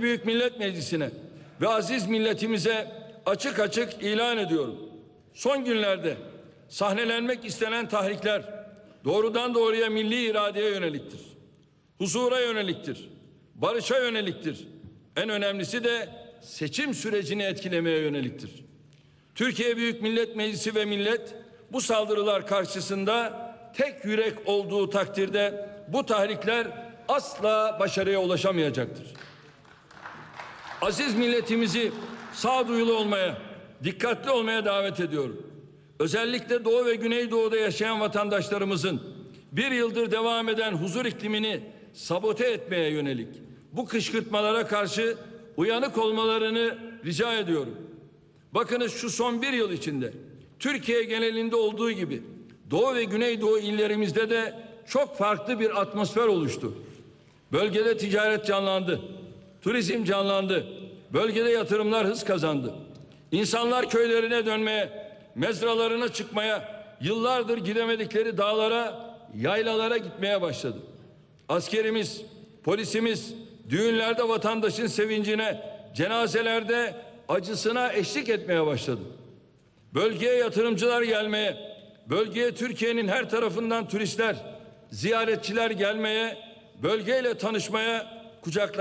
Büyük Millet Meclisi'ne ve aziz milletimize açık açık ilan ediyorum. Son günlerde sahnelenmek istenen tahrikler doğrudan doğruya milli iradeye yöneliktir. Huzura yöneliktir. Barışa yöneliktir. En önemlisi de seçim sürecini etkilemeye yöneliktir. Türkiye Büyük Millet Meclisi ve millet bu saldırılar karşısında tek yürek olduğu takdirde bu tahrikler asla başarıya ulaşamayacaktır. Aziz milletimizi sağduyulu olmaya, dikkatli olmaya davet ediyorum. Özellikle Doğu ve Güneydoğu'da yaşayan vatandaşlarımızın bir yıldır devam eden huzur iklimini sabote etmeye yönelik bu kışkırtmalara karşı uyanık olmalarını rica ediyorum. Bakınız şu son bir yıl içinde Türkiye genelinde olduğu gibi Doğu ve Güneydoğu illerimizde de çok farklı bir atmosfer oluştu. Bölgede ticaret canlandı. Turizm canlandı. Bölgede yatırımlar hız kazandı. İnsanlar köylerine dönmeye, mezralarına çıkmaya, yıllardır gidemedikleri dağlara, yaylalara gitmeye başladı. Askerimiz, polisimiz düğünlerde vatandaşın sevincine, cenazelerde acısına eşlik etmeye başladı. Bölgeye yatırımcılar gelmeye, bölgeye Türkiye'nin her tarafından turistler, ziyaretçiler gelmeye, bölgeyle tanışmaya, kucaklaşmaya